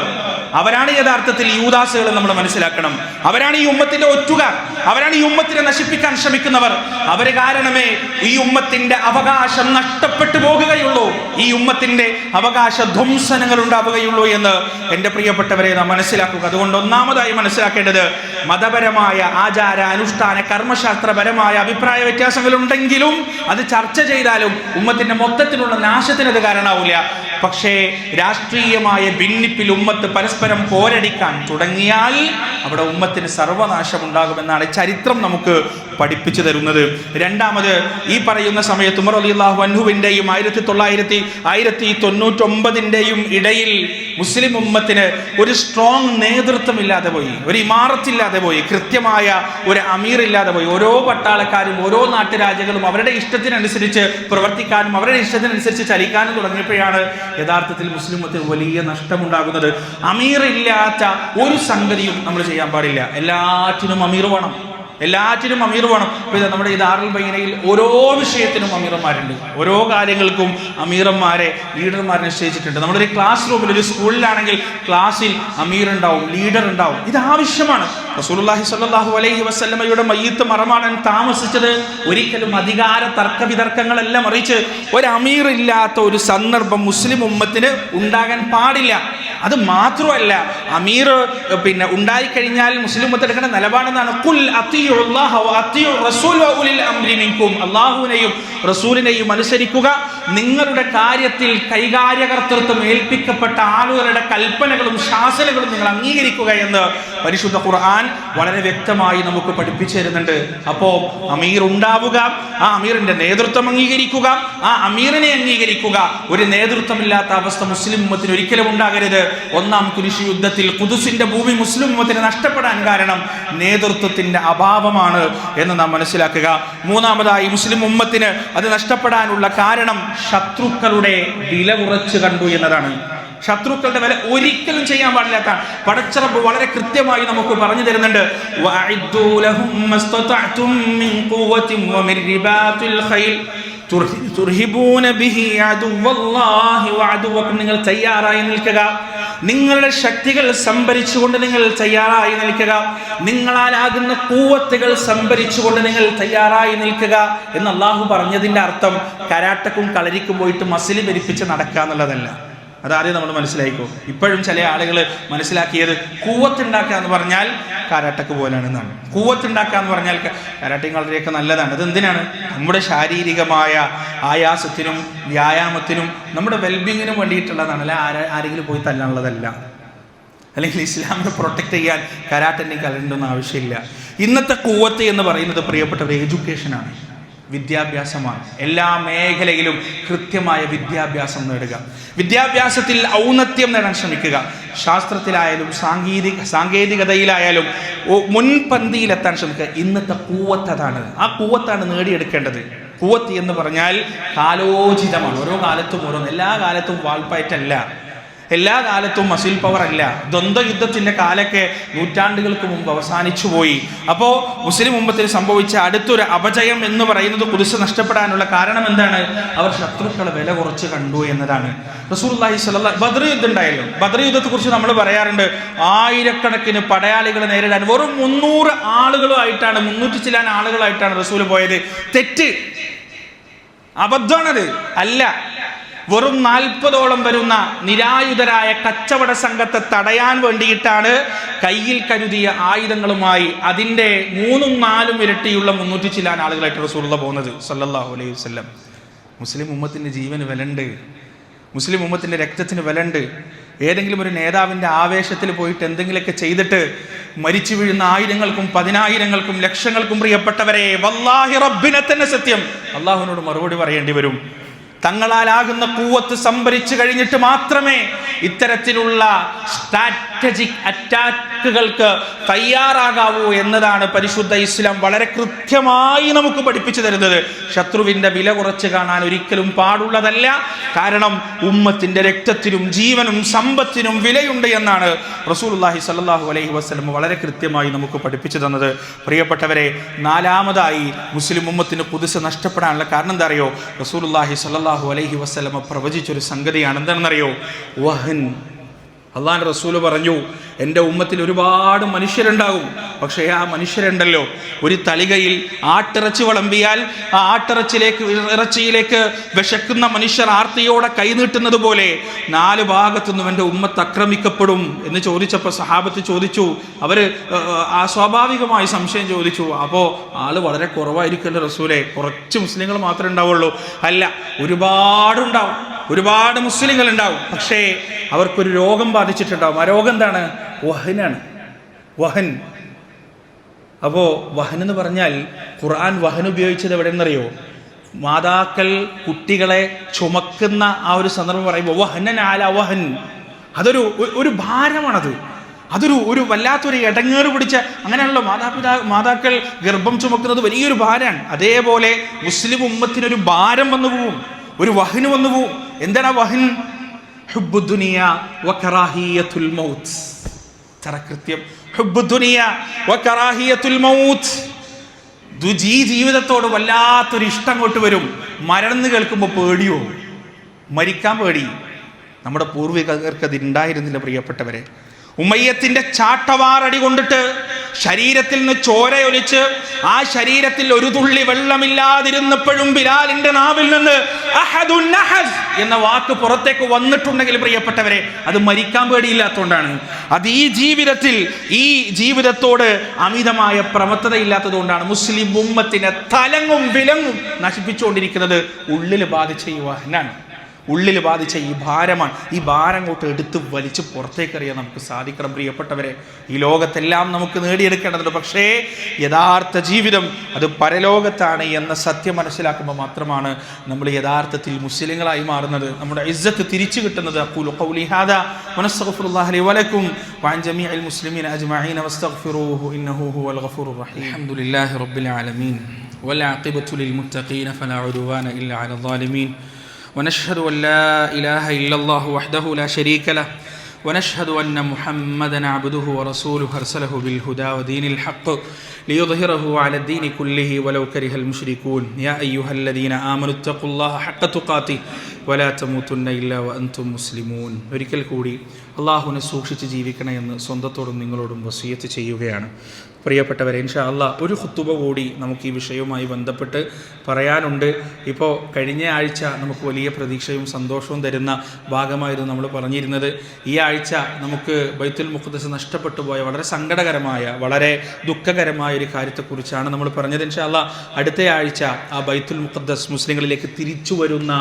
[SPEAKER 1] അവരാണ് യഥാർത്ഥത്തിൽ യൂദാസുകൾ നമ്മൾ മനസ്സിലാക്കണം. അവരാണ് ഈ ഉമ്മത്തിന്റെ ഒറ്റുകാർ അവരാണ് ഈ ഉമ്മത്തിനെ നശിപ്പിക്കാൻ ശ്രമിക്കുന്നവർ. അവർ കാരണമേ ഈ ഉമ്മത്തിന്റെ അവകാശം നഷ്ടപ്പെട്ടു പോകുകയുള്ളൂ. ഈ ഉമ്മത്തിന്റെ അവകാശ ധ്വംസനങ്ങൾ ഉണ്ടാവുകയുള്ളൂ എന്ന് എന്റെ പ്രിയപ്പെട്ടവരെ നാം മനസ്സിലാക്കുക. അതുകൊണ്ട് ഒന്നാമതായി മനസ്സിലാക്കേണ്ടത് മതപരമായ ആചാര അനുഷ്ഠാന കർമ്മശാസ്ത്രപരമായ അഭിപ്രായ വ്യത്യാസങ്ങളുണ്ടെങ്കിലും അത് ചർച്ച ചെയ്താലും ഉമ്മത്തിന്റെ മൊത്തത്തിലുള്ള നാശത്തിന് അത് കാരണമാവില്ല പക്ഷേ രാഷ്ട്രീയമായ ഭിന്നിപ്പിൽ ഉമ്മത്ത് പരസ്പരം പോരടിക്കാൻ തുടങ്ങിയാൽ അവിടെ ഉമ്മത്തിന് സർവനാശമുണ്ടാകുമെന്നാണ് ചരിത്രം നമുക്ക് പഠിപ്പിച്ചു തരുന്നത്. രണ്ടാമത് ഈ പറയുന്ന സമയത്ത് ഉമർ അലി അള്ളാഹു അൻഹുവിന്റെയും ആയിരത്തി തൊള്ളായിരത്തി ആയിരത്തി തൊണ്ണൂറ്റൊമ്പതിന്റെയും ഇടയിൽ മുസ്ലിം ഉമ്മത്തിന് ഒരു സ്ട്രോങ് നേതൃത്വമില്ലാതെ പോയി ഒരു ഇമാറത്തില്ലാതെ പോയി കൃത്യമായ ഒരു അമീർ ഇല്ലാതെ പോയി. ഓരോ പട്ടാളക്കാരും ഓരോ നാട്ടുരാജ്യങ്ങളും അവരുടെ ഇഷ്ടത്തിനനുസരിച്ച് പ്രവർത്തിക്കാനും അവരുടെ ഇഷ്ടത്തിനനുസരിച്ച് ചലിക്കാനും തുടങ്ങിയപ്പോഴാണ് യഥാർത്ഥത്തിൽ മുസ്ലിം വലിയ നഷ്ടമുണ്ടാകുന്നത്. അമീർ ഇല്ലാത്ത ഒരു സംഗതിയും നമ്മൾ ചെയ്യാൻ പാടില്ല. എല്ലാറ്റിനും അമീർ വേണം. എല്ലാറ്റിനും അമീർ വേണം. പിന്നെ നമ്മുടെ ഈ ദാറുൽ ബൈനയിൽ ഓരോ വിഷയത്തിനും അമീറന്മാരുണ്ട് ഓരോ കാര്യങ്ങൾക്കും അമീറന്മാരെ ലീഡർമാരെ നിശ്ചയിച്ചിട്ടുണ്ട്. ഒരു ക്ലാസ് റൂമിൽ ഒരു സ്കൂളിലാണെങ്കിൽ ക്ലാസ്സിൽ അമീർ ഉണ്ടാവും ലീഡർ ഉണ്ടാവും. ഇത് ആവശ്യമാണ്. റസൂലുള്ളാഹി സ്വല്ലല്ലാഹു അലൈഹി വസല്ലമയുടെ മയ്യത്ത് മറമാണൻ താമസിച്ചത് ഒരിക്കലും അധികാര തർക്ക വിതർക്കങ്ങളെല്ലാം അറിയിച്ച് ഒരു അമീർ ഇല്ലാത്ത ഒരു സന്ദർഭം മുസ്ലിം ഉമ്മത്തിന് ഉണ്ടാകാൻ പാടില്ല. അത് മാത്രമല്ല അമീർ പിന്നെ ഉണ്ടായിക്കഴിഞ്ഞാൽ മുസ്ലിം എടുക്കേണ്ട നിലപാടെന്നാണ്. കുൽ അള്ളാഹുവിനെയും റസൂലിനെയും അനുസരിക്കുക. നിങ്ങളുടെ കാര്യത്തിൽ കൈകാര്യകർത്തൃത്വം ഏൽപ്പിക്കപ്പെട്ട ആളുകളുടെ കൽപ്പനകളും ശാസനകളും നിങ്ങൾ അംഗീകരിക്കുക എന്ന് പരിശുദ്ധ ഖുർആൻ വളരെ വ്യക്തമായി നമുക്ക് പഠിപ്പിച്ചു തരുന്നുണ്ട്. അപ്പോൾ അമീർ ഉണ്ടാവുക ആ അമീറിന്റെ നേതൃത്വം അംഗീകരിക്കുക ആ അമീറിനെ അംഗീകരിക്കുക. ഒരു നേതൃത്വമില്ലാത്ത അവസ്ഥ മുസ്ലിം ഉമ്മത്തിന് ഒരിക്കലും ഉണ്ടാകരുത്. ഒന്നാം കുരിശി യുദ്ധത്തിൽ കുതുസിന്റെ ഭൂമി മുസ്ലിം മതത്തിന് നഷ്ടപ്പെടാൻ കാരണം നേതൃത്വത്തിന്റെ അഭാവമാണ് എന്ന് നാം മനസ്സിലാക്കുക. മൂന്നാമതായി മുസ്ലിം ഉമ്മത്തിന് അത് നഷ്ടപ്പെടാനുള്ള കാരണം ശത്രുക്കളുടെ വില കുറച്ച് കണ്ടു എന്നതാണ്. ശത്രുക്കളുടെ വില ഒരിക്കലും ചെയ്യാൻ പാടില്ലാത്ത പടച്ചറപ്പ് വളരെ കൃത്യമായി നമുക്ക് പറഞ്ഞു തരുന്നുണ്ട്. നിങ്ങൾ തയ്യാറായി നിൽക്കുക. നിങ്ങളുടെ ശക്തികൾ സംഭരിച്ചുകൊണ്ട് നിങ്ങൾ തയ്യാറായി നിൽക്കുക. നിങ്ങളാലാകുന്ന കൂവത്തുകൾ സംഭരിച്ചുകൊണ്ട് നിങ്ങൾ തയ്യാറായി നിൽക്കുക എന്ന് അള്ളാഹു പറഞ്ഞതിന്റെ അർത്ഥം കരാട്ടക്കും കളരിക്കും പോയിട്ട് മസിൽ ഭരിപ്പിച്ച് നടക്കുക എന്നുള്ളതല്ല. അതാദ്യം നമ്മൾ മനസ്സിലായിക്കോ. ഇപ്പോഴും ചില ആളുകൾ മനസ്സിലാക്കിയത് കൂവത്തുണ്ടാക്കുക എന്ന് പറഞ്ഞാൽ കാരാട്ടക്ക് പോലാണെന്നാണ് കൂവത്തുണ്ടാക്കുക എന്ന് പറഞ്ഞാൽ കാരാട്ടയും കളരിയൊക്കെ നല്ലതാണ്. അത് എന്തിനാണ് നമ്മുടെ ശാരീരികമായ ആയാസത്തിനും വ്യായാമത്തിനും നമ്മുടെ വെൽബിങ്ങിനും വേണ്ടിയിട്ടുള്ളതാണ്. അല്ലെ ആരെ ആരെങ്കിലും പോയി തല്ലാനുള്ളതല്ല. അല്ലെങ്കിൽ ഇസ്ലാമിനെ പ്രൊട്ടക്ട് ചെയ്യാൻ കരാട്ടന്റെ കലണ്ടൊന്നും ആവശ്യമില്ല. ഇന്നത്തെ കൂവത്ത് എന്ന് പറയുന്നത് പ്രിയപ്പെട്ട പ്രിയപ്പെട്ടവർ എഡ്യൂക്കേഷനാണ് വിദ്യാഭ്യാസമാണ്. എല്ലാ മേഖലയിലും കൃത്യമായ വിദ്യാഭ്യാസം നേടുക. വിദ്യാഭ്യാസത്തിൽ ഔന്നത്യം നേടാൻ ശ്രമിക്കുക. ശാസ്ത്രത്തിലായാലും സാങ്കേതിക സാങ്കേതികതയിലായാലും മുൻപന്തിയിലെത്താൻ ശ്രമിക്കുക. ഇന്നത്തെ കൂവത്തതാണ്. ആ കൂവത്താണ് നേടിയെടുക്കേണ്ടത്. കൂവത്ത് എന്ന് പറഞ്ഞാൽ കാലോചിതമാണ്. ഓരോ കാലത്തും ഓരോന്ന്. എല്ലാ കാലത്തും വാൾപ്പയറ്റല്ല എല്ലാ കാലത്തും മസിൽ പവർ അല്ല. ദ്വന്ദ്വയുദ്ധത്തിന്റെ കാലൊക്കെ നൂറ്റാണ്ടുകൾക്ക് മുമ്പ് അവസാനിച്ചു പോയി. അപ്പോൾ മുസ്ലിം മുമ്പത്തിൽ സംഭവിച്ച അടുത്തൊരു അപജയം എന്ന് പറയുന്നത് കുതിസ് നഷ്ടപ്പെടാനുള്ള കാരണം എന്താണ്? അവർ ശത്രുക്കളെ വില കുറച്ച് കണ്ടു എന്നതാണ്. റസൂർലാഹി സ്വല്ല ബദ്ര യുദ്ധം ഉണ്ടായല്ലോ. ബദ്ര യുദ്ധത്തെ കുറിച്ച് നമ്മൾ പറയാറുണ്ട്. ആയിരക്കണക്കിന് പടയാളികളെ നേരിടാൻ വെറും മുന്നൂറ് ആളുകളുമായിട്ടാണ് മുന്നൂറ്റി ചില ആളുകളായിട്ടാണ് റസൂൽ പോയത്. തെറ്റ്. അബദ്ധമാണത്. അല്ല. വെറും നാൽപ്പതോളം വരുന്ന നിരായുധരായ കച്ചവട സംഘത്തെ തടയാൻ വേണ്ടിയിട്ടാണ് കയ്യിൽ കരുതിയ ആയുധങ്ങളുമായി അതിന്റെ മൂന്നും നാലും ഇരട്ടിയുള്ള മുന്നൂറ്റി ചില്ലാൻ ആളുകളായിട്ട് റസൂള്ള പോകുന്നത് സല്ലല്ലാഹു അലൈഹി വസല്ലം. മുസ്ലിം ഉമ്മത്തിന്റെ ജീവന് വിലണ്ട്. മുസ്ലിം ഉമ്മത്തിന്റെ രക്തത്തിന് വിലണ്ട്. ഏതെങ്കിലും ഒരു നേതാവിന്റെ ആവേശത്തിൽ പോയിട്ട് എന്തെങ്കിലുമൊക്കെ ചെയ്തിട്ട് മരിച്ചു വീഴുന്ന ആയിരങ്ങൾക്കും പതിനായിരങ്ങൾക്കും ലക്ഷങ്ങൾക്കും പ്രിയപ്പെട്ടവരെ വല്ലാഹി റബ്ബിനെ തന്നെ സത്യം. അള്ളാഹുവിനോട് മറുപടി പറയേണ്ടി വരും. തങ്ങളാലാകുന്ന കൂവത്ത് സംഭരിച്ചു കഴിഞ്ഞിട്ട് മാത്രമേ ഇത്തരത്തിലുള്ള സ്ട്രാറ്റജിക് അറ്റാക്കുകൾക്ക് തയ്യാറാകാവൂ എന്നതാണ് പരിശുദ്ധ ഇസ്ലാം വളരെ കൃത്യമായി നമുക്ക് പഠിപ്പിച്ചു തരുന്നത്. ശത്രുവിന്റെ വില കുറച്ച് കാണാൻ ഒരിക്കലും പാടുള്ളതല്ല. കാരണം ഉമ്മത്തിന്റെ രക്തത്തിനും ജീവനും സമ്പത്തിനും വിലയുണ്ട് എന്നാണ് റസൂലുള്ളാഹി സല്ലാഹു അലൈഹി വസ്ലം വളരെ കൃത്യമായി നമുക്ക് പഠിപ്പിച്ചു തന്നത്. പ്രിയപ്പെട്ടവരെ നാലാമതായി മുസ്ലിം ഉമ്മത്തിന് പുതുസ് നഷ്ടപ്പെടാനുള്ള കാരണം എന്താ അറിയോ? റസൂലുള്ളാഹി സ്വല്ലല്ലാഹു അലൈഹി വസ്ലമ പ്രവചിച്ചൊരു സംഗതിയാണ്. എന്താണെന്നറിയോ? വഹൻ അള്ളാഹാൻ റസൂൽ പറഞ്ഞു എന്റെ ഉമ്മത്തിൽ ഒരുപാട് മനുഷ്യരുണ്ടാകും. പക്ഷേ ആ മനുഷ്യരുണ്ടല്ലോ. ഒരു തലികയിൽ ആട്ടിറച്ചി വിളമ്പിയാൽ ആ ആട്ടിറച്ചിലേക്ക് ഇറച്ചിയിലേക്ക് വിശക്കുന്ന മനുഷ്യർ ആർത്തിയോടെ കൈനീട്ടുന്നത് പോലെ നാല് ഭാഗത്തുനിന്നും എന്റെ ഉമ്മത്ത് ആക്രമിക്കപ്പെടും എന്ന് ചോദിച്ചപ്പോൾ സഹാബത്ത് ചോദിച്ചു. അവർ സ്വാഭാവികമായി സംശയം ചോദിച്ചു. അപ്പോൾ ആൾ വളരെ കുറവായിരിക്കുമല്ലോ റസൂലെ. കുറച്ച് മുസ്ലിങ്ങൾ മാത്രമേ ഉണ്ടാവുള്ളൂ. അല്ല ഒരുപാടുണ്ടാവും. ഒരുപാട് മുസ്ലിങ്ങൾ ഉണ്ടാവും. പക്ഷേ അവർക്കൊരു രോഗം ബാധിച്ചിട്ടുണ്ടാവും. ആ രോഗം എന്താണ്? വഹനാണ്. വഹൻ. അപ്പോൾ വഹൻ എന്ന് പറഞ്ഞാൽ ഖുർആൻ വഹൻ ഉപയോഗിച്ചത് എവിടെ നിന്നറിയോ മാതാക്കൾ കുട്ടികളെ ചുമക്കുന്ന ആ ഒരു സന്ദർഭം പറയുമ്പോൾ വഹനൻ ആല വഹൻ. അതൊരു ഒരു ഭാരമാണത്. അതൊരു ഒരു വല്ലാത്തൊരു ഇടങ്ങേറ് പിടിച്ച അങ്ങനെയാണല്ലോ മാതാപിതാ മാതാക്കൾ ഗർഭം ചുമക്കുന്നത് വലിയൊരു ഭാരമാണ്. അതേപോലെ മുസ്ലിം ഉമ്മത്തിനൊരു ഭാരം വന്നു പോവും ഒരു വഹന് വന്നു പോവും എന്താണ് വഹിൻ? മൗത്ത്. മൗത്ത്. ജീവിതത്തോട് വല്ലാത്തൊരു ഇഷ്ടം കൊണ്ട് വരും. മരണം കേൾക്കുമ്പോൾ പേടിയോ? മരിക്കാൻ പേടി. നമ്മുടെ പൂർവികർക്ക് അത് ഉണ്ടായിരുന്നില്ല പ്രിയപ്പെട്ടവരെ. ഉമ്മയ്യത്തിന്റെ ചാട്ടവാറടി കൊണ്ടിട്ട് ശരീരത്തിൽ നിന്ന് ചോരയൊലിച്ച് ആ ശരീരത്തിൽ ഒരു തുള്ളി വെള്ളമില്ലാതിരുന്നപ്പോഴും ബിലാലിന്റെ നാവിൽ നിന്ന് എന്ന വാക്ക് പുറത്തേക്ക് വന്നിട്ടുണ്ടെങ്കിൽ പ്രിയപ്പെട്ടവരെ അത് മരിക്കാൻ പേടിയില്ലാത്തതുകൊണ്ടാണ്. അത് ഈ ജീവിതത്തിൽ ഈ ജീവിതത്തോട് അമിതമായ പ്രമത്തതയില്ലാത്തതുകൊണ്ടാണ് മുസ്ലിം ഉമ്മത്തിനെ തലങ്ങും വിലങ്ങും നശിപ്പിച്ചുകൊണ്ടിരിക്കുന്നത്. ഉള്ളിൽ ബാധിച്ച ഈ വഹനാണ് ഉള്ളിൽ ബാധിച്ച ഈ ഭാരമാണ് ഈ ഭാരം അങ്ങോട്ട് എടുത്ത് വലിച്ച് പുറത്തേക്ക് അറിയാൻ നമുക്ക് സാധിക്കണം പ്രിയപ്പെട്ടവരെ ഈ ലോകത്തെല്ലാം നമുക്ക് നേടിയെടുക്കേണ്ടതുണ്ട് പക്ഷേ യഥാർത്ഥ ജീവിതം അത് പരലോകത്താണ് എന്ന സത്യം മനസ്സിലാക്കുമ്പോൾ മാത്രമാണ് നമ്മൾ യഥാർത്ഥത്തിൽ മുസ്ലിങ്ങളായി മാറുന്നത് നമ്മുടെ ഇജ്ജത്ത് തിരിച്ചു കിട്ടുന്നത് അഖൂലു ഖൗലി ഹാദാ വനസ്തഗ്ഫിറുല്ലാഹ ലി വലക്കും വഅൻ ജമീഇൽ മുസ്ലിമീന അജ്മഈന വസ്തഗ്ഫിറൂഹു ഇന്നഹു ഹുവൽ ഗഫൂറുർ റഹീം അൽഹംദുലില്ലാഹി റബ്ബിൽ ആലമീൻ والعاقبة للمتقين فلا عدوان إلا على الظالمين ونشهد أن لا إله إلا الله وحده لا شريك له ونشهد أن محمدا عبده ورسوله أرسله بالهدى ودين الحق ليظهره على الدين كله ولو كره المشركون يا أيها الذين آمنوا اتقوا الله حق تقاته ولا تموتن إلا وأنتم مسلمون ഒരിക്കൽ الله അള്ളാഹുവിനെ സൂക്ഷിച്ച് ജീവിക്കണമെന്ന് സ്വന്തത്തോടും നിങ്ങളോടും വസീയത്ത് ചെയ്യുകയാണ് പ്രിയപ്പെട്ടവരെ ഇൻഷാ അല്ല ഒരു ഹുത്തുബ കൂടി നമുക്ക് ഈ വിഷയവുമായി ബന്ധപ്പെട്ട് പറയാനുണ്ട്. ഇപ്പോൾ കഴിഞ്ഞ ആഴ്ച നമുക്ക് വലിയ പ്രതീക്ഷയും സന്തോഷവും തരുന്ന ഭാഗമായിരുന്നു നമ്മൾ പറഞ്ഞിരുന്നത്. ഈ ആഴ്ച നമുക്ക് ബൈത്തുൽ മുഖദ്ദസ് നഷ്ടപ്പെട്ടു പോയ വളരെ സങ്കടകരമായ വളരെ ദുഃഖകരമായ ഒരു കാര്യത്തെക്കുറിച്ചാണ് നമ്മൾ പറഞ്ഞത്. ഇൻഷാ അല്ല അടുത്ത ആഴ്ച ആ ബൈത്തുൽ മുഖദ്ദസ് മുസ്ലിങ്ങളിലേക്ക് തിരിച്ചു വരുന്ന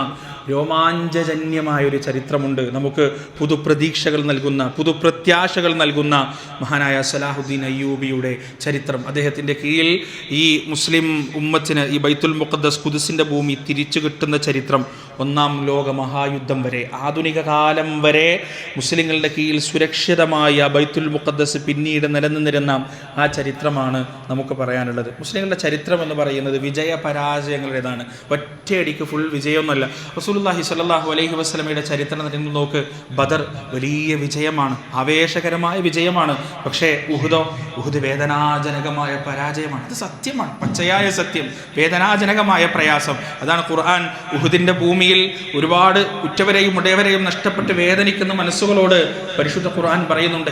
[SPEAKER 1] രോമാഞ്ചജന്യമായ ഒരു ചരിത്രമുണ്ട്. നമുക്ക് പുതുപ്രതീക്ഷകൾ നൽകുന്ന പുതുപ്രത്യാശകൾ നൽകുന്ന മഹാനായ സലാഹുദ്ദീൻ അയ്യൂബിയുടെ ചരിത്രം. അദ്ദേഹത്തിന്റെ കീഴിൽ ഈ മുസ്ലിം ഉമ്മത്തിന് ഈ ബൈത്തുൽ മുഖദ്ദസ് കുദുസിന്റെ ഭൂമി തിരിച്ചു കിട്ടുന്ന ചരിത്രം ഒന്നാം ലോക മഹായുദ്ധം വരെ ആധുനിക കാലം വരെ മുസ്ലിങ്ങളുടെ കീഴിൽ സുരക്ഷിതമായ ബൈത്തുൽ മുഖദ്ദസ് പിന്നീട് നിലനിന്നിരുന്ന ആ ചരിത്രമാണ് നമുക്ക് പറയാനുള്ളത്. മുസ്ലിങ്ങളുടെ ചരിത്രം എന്ന് പറയുന്നത് വിജയ പരാജയങ്ങളുടേതാണ്. ഒറ്റയടിക്ക് ഫുൾ വിജയമൊന്നുമല്ല. റസൂലുള്ളാഹി സ്വല്ലല്ലാഹു അലൈഹി വസ്ലമയുടെ ചരിത്രം നിങ്ങൾ നോക്ക് ബദർ വലിയ വിജയമാണ് ആവേശകരമായ വിജയമാണ് പക്ഷേ ഉഹുദോ ഉഹുദ് വേദനാജനകമായ പരാജയമാണ്. അത് സത്യമാണ് പച്ചയായ സത്യം വേദനാജനകമായ പ്രയാസം. അതാണ് ഖുർആൻ ഉഹുദിന്റെ ഭൂമിയിൽ ഒരുപാട് ഉറ്റവരെയും ഉടയവരെയും നഷ്ടപ്പെട്ട് വേദനിക്കുന്ന മനസ്സുകളോട് പരിശുദ്ധ ഖുർആൻ പറയുന്നുണ്ട്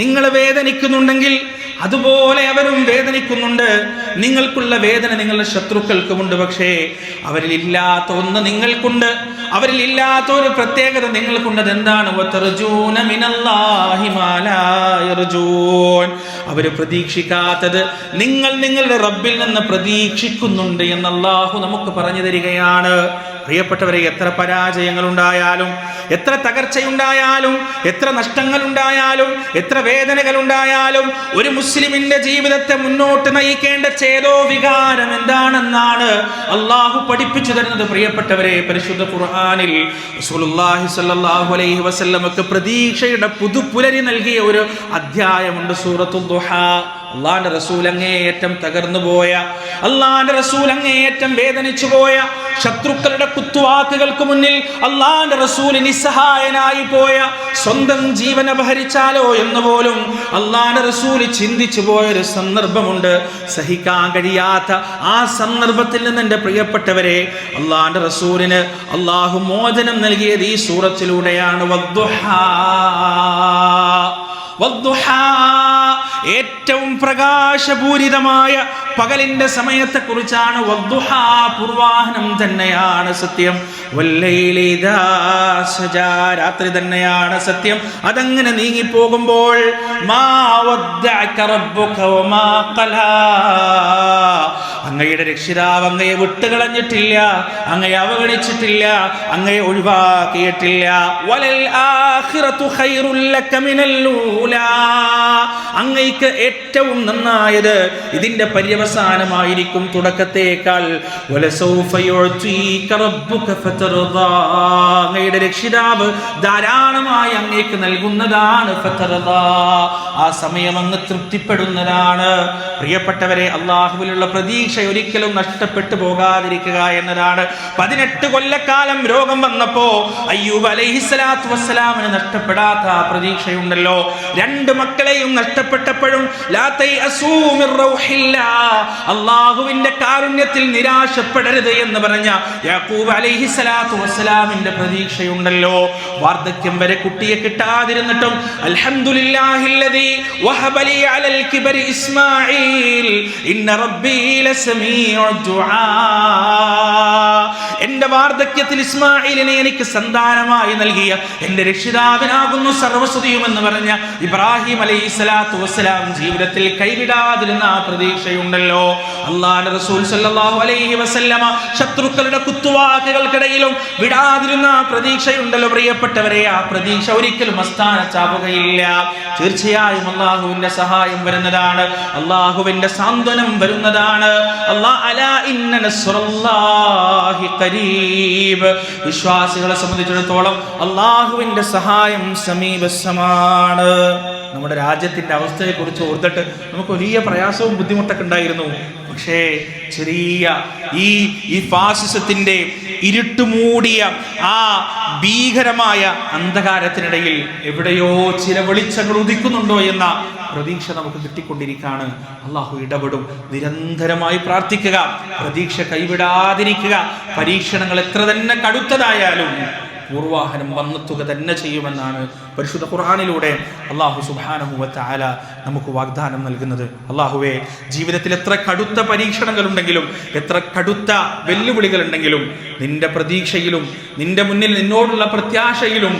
[SPEAKER 1] നിങ്ങൾ വേദനിക്കുന്നുണ്ടെങ്കിൽ അതുപോലെ അവരും വേദനിക്കുന്നുണ്ട്. നിങ്ങൾക്കുള്ള വേദന നിങ്ങളുടെ ശത്രുക്കൾക്കുമുണ്ട്. പക്ഷേ അവരിൽ ഇല്ലാത്ത ഒന്ന് നിങ്ങൾക്കുണ്ട്. അവരിൽ ഇല്ലാത്ത ഒരു പ്രത്യേകത നിങ്ങൾക്കുണ്ട്. എന്താണ്. അവർ പ്രതീക്ഷിക്കാത്തത് നിങ്ങൾ നിങ്ങളുടെ റബ്ബിൽ നിന്ന് പ്രതീക്ഷിക്കുന്നുണ്ട് എന്ന് നമുക്ക് പറഞ്ഞു തരികയാണ്. പ്രിയപ്പെട്ടവരെ എത്ര പരാജയങ്ങൾ ഉണ്ടായാലും എത്ര തകർച്ചയുണ്ടായാലും എത്ര നഷ്ടങ്ങൾ ഉണ്ടായാലും എത്ര വേദനകൾ ഉണ്ടായാലും ഒരു മുസ്ലിമിന്റെ ജീവിതത്തെ മുന്നോട്ട് നയിക്കേണ്ട ചേതോ വികാരം എന്താണെന്നാണ് അള്ളാഹു പഠിപ്പിച്ചു തരുന്നത് പ്രിയപ്പെട്ടവരെ. പരിശുദ്ധ ഖുർആനിൽ അലൈഹി വസല്ലമക്ക് പ്രതീക്ഷയുടെ പുതുപുലരി നൽകിയ ഒരു അധ്യായമുണ്ട് സൂറത്തുൽ ദുഹാ. അള്ളാന്റെ റസൂൽ അങ്ങേയറ്റം തകർന്നു പോയ അള്ളാന്റെ റസൂൽ അങ്ങേയറ്റം വേദനിച്ചു പോയ ശത്രുക്കളുടെ കുത്തുവാക്കുകൾക്ക് മുന്നിൽ അള്ളാന്റെ റസൂൽ നിസ്സഹായനായി പോയ സ്വന്തം ജീവൻ അപഹരിച്ചാലോ എന്ന് പോലും അള്ളാന്റെ റസൂൽ ചിന്തിച്ചു പോയ ഒരു സന്ദർഭമുണ്ട്. സഹിക്കാൻ കഴിയാത്ത ആ സന്ദർഭത്തിൽ നിന്ന് എന്റെ പ്രിയപ്പെട്ടവരെ അള്ളാന്റെ റസൂലിന് അള്ളാഹു മോചനം നൽകിയത് ഈ സൂറത്തിലൂടെയാണ്. വദ്ദുഹാ. ഏറ്റവും പ്രകാശപൂരിതമായ പകലിന്റെ സമയത്തെ കുറിച്ചാണ് പൂർവാഹനം തന്നെയാണ് സത്യം. രാത്രി തന്നെയാണ് സത്യം. അതങ്ങനെ നീങ്ങിപ്പോകുമ്പോൾ അങ്ങയുടെ രക്ഷിതാവ് അങ്ങയെ വിട്ടുകളഞ്ഞിട്ടില്ല അങ്ങയെ അവഗണിച്ചിട്ടില്ല അങ്ങയെ ഒഴിവാക്കിയിട്ടില്ല. അങ്ങയ്ക്ക് ഏറ്റവും നന്നായത് ഇതിന്റെ പര്യവസാനമായിരിക്കും തുടക്കത്തേക്കാൾ. അങ്ങയുടെ രക്ഷിതാവ് ധാരാളമായി അങ്ങേക്ക് നൽകുന്നതാണ് ആ സമയം അങ്ങ് തൃപ്തിപ്പെടുന്നതാണ്. പ്രിയപ്പെട്ടവരെ അള്ളാഹുവിലുള്ള പ്രതീക്ഷ ഒരിക്കലും നഷ്ടപ്പെട്ടു പോകാതിരിക്കുക എന്നതാണ്. പതിനെട്ട് കൊല്ലക്കാലം രോഗം വന്നപ്പോ അയ്യൂബ് അലൈഹിസ്സലാത്തു വസ്സലാമിന് നഷ്ടപ്പെടാത്ത ആ പ്രതീക്ഷയുണ്ടല്ലോ. രണ്ട് മക്കളെയും നഷ്ടപ്പെട്ടപ്പോഴും. അള്ളാഹുവിന്റെ കാരുണ്യത്തിൽ നിരാശപ്പെടരുത് എന്ന് പറഞ്ഞ യാക്കൂബ് അലൈഹി സ്വലാത്തു വസ്സലാമിന്റെ പ്രതീക്ഷയുണ്ടല്ലോ വാർദ്ധക്യം വരെ കുട്ടിയെ കിട്ടാതിരുന്നിട്ടും അൽഹംദുലില്ലാഹില്ലദീ വഹബ ലി അലൽ കിബരി ഇസ്മായിൽ ഇന്ന റബ്ബീ ലസമീഉ ദുആ എന്റെ വാർദ്ധക്യത്തിൽ ഇസ്മായിലിനെ എനിക്ക് സന്താനമായി നൽകിയ എന്റെ രക്ഷിതാവിനാകുന്നു സർവസ്വതിയും എന്ന് പറഞ്ഞ ഇബ്രാഹിം അലൈഹി സ്വലാത്തു വസ്സലാം ജീവിതത്തിൽ കൈവിടാതിരുന്ന ആ പ്രതീക്ഷയുണ്ടല്ലോ. അള്ളാഹുവിന്റെ റസൂൽ സല്ലല്ലാഹു അലൈഹി വസല്ലമ ശത്രുക്കളുടെ കുത്തുവാക്കുകൾക്കിടയിലും വിടാതിരുന്ന ആ പ്രതീക്ഷയുണ്ടല്ലോ പ്രിയപ്പെട്ടവരെ. ആ പ്രതീക്ഷ ഒരിക്കലും അസ്ഥാനത്താവുകയില്ല. തീർച്ചയായും അള്ളാഹുവിന്റെ സഹായം വരുന്നതാണ്. അള്ളാഹുവിന്റെ സാന്ത്വനം വരുന്നതാണ്. വിശ്വാസികളെ സംബന്ധിച്ചിടത്തോളം അള്ളാഹുവിന്റെ സഹായം സമീപസമാണ് നമ്മുടെ രാജ്യത്തിന്റെ അവസ്ഥയെക്കുറിച്ച് ഓർത്തിട്ട് നമുക്ക് വലിയ പ്രയാസവും ബുദ്ധിമുട്ടൊക്കെ ഉണ്ടായിരുന്നു. പക്ഷേ ചെറിയ ഈ ഈ ഫാസിസത്തിന്റെ ഇരുട്ടുമൂടിയ ആ ഭീകരമായ അന്ധകാരത്തിനിടയിൽ എവിടെയോ ചില വെളിച്ചങ്ങൾ ഉദിക്കുന്നുണ്ടോ എന്ന പ്രതീക്ഷ നമുക്ക് കിട്ടിക്കൊണ്ടിരിക്കുകയാണ്. അള്ളാഹു ഇടപെടും. നിരന്തരമായി പ്രാർത്ഥിക്കുക. പ്രതീക്ഷ കൈവിടാതിരിക്കുക. പരീക്ഷണങ്ങൾ എത്ര തന്നെ കടുത്തതായാലും പൂർവാഹനം വന്നെത്തുക തന്നെ ചെയ്യുമെന്നാണ് പരിശുദ്ധ ഖുർആാനിലൂടെ അള്ളാഹു സുബാനഹുവത്ത ആല നമുക്ക് വാഗ്ദാനം നൽകുന്നത്. അള്ളാഹുവെ ജീവിതത്തിൽ എത്ര കടുത്ത പരീക്ഷണങ്ങളുണ്ടെങ്കിലും എത്ര കടുത്ത വെല്ലുവിളികളുണ്ടെങ്കിലും നിന്റെ പ്രതീക്ഷയിലും നിന്റെ മുന്നിൽ നിന്നോടുള്ള പ്രത്യാശയിലും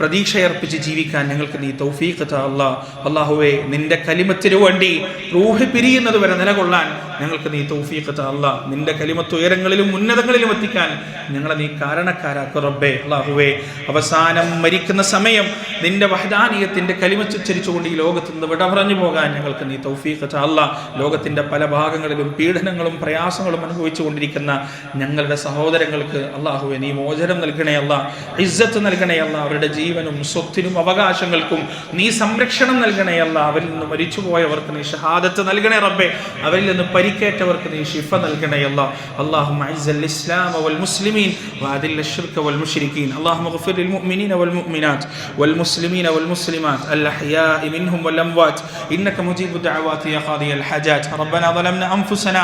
[SPEAKER 1] പ്രതീക്ഷയർപ്പിച്ച് ജീവിക്കാൻ ഞങ്ങൾക്ക് നീ തൗഫീഖ് അല്ലാ. അള്ളാഹുവെ നിന്റെ കലിമത്തിനു വേണ്ടി റൂഹ് പിരിയുന്നത് വരെ നിലകൊള്ളാൻ ഞങ്ങൾക്ക് നീ തൗഫീഖ് അല്ലാ. നിന്റെ കലിമത്ത് ഉയരങ്ങളിലും ഉന്നതങ്ങളിലും എത്തിക്കാൻ ഞങ്ങളെ നീ കാരണക്കാരാക്കുക റബ്ബേ അള്ളാഹുവേ അവസാനം മരിക്കുന്ന സമയം നിന്റെ വഹദാനീയത്തിന്റെ കലിമച്ചുച്ചരിച്ചുകൊണ്ട് ഈ ലോകത്ത് നിന്ന് വിട പറഞ്ഞു പോകാൻ ഞങ്ങൾക്ക് നീ തൗഫീഖ് അല്ല. ലോകത്തിന്റെ പല ഭാഗങ്ങളിലും പീഡനങ്ങളും പ്രയാസങ്ങളും അനുഭവിച്ചു കൊണ്ടിരിക്കുന്ന ഞങ്ങളുടെ സഹോദരങ്ങൾക്ക് അള്ളാഹുവെ നീ മോചനം നൽകണേ അല്ല. ഇസ്സത്ത് നൽകണേ അല്ല. അവരുടെ ജീവനും സ്വത്തിനും അവകാശങ്ങൾക്കും നീ സംരക്ഷണം നൽകണേ അല്ല അവരിൽ നിന്ന് മരിച്ചുപോയവർക്ക് നീ ഷഹാദത്ത് നൽകണേ റബ്ബേ അവരിൽ നിന്ന് പരിക്കേറ്റവർക്ക് നീ ഷിഫ നൽകണേ അല്ല اللهم اعز الاسلام والمسلمين واذل الشرك والمشركين اللهم اغفر للمؤمنين والمؤمنات والمسلمين والمسلمات الاحياء منهم والاموات انك مجيب الدعوات يا قاضي الحاجات ربنا ظلمنا انفسنا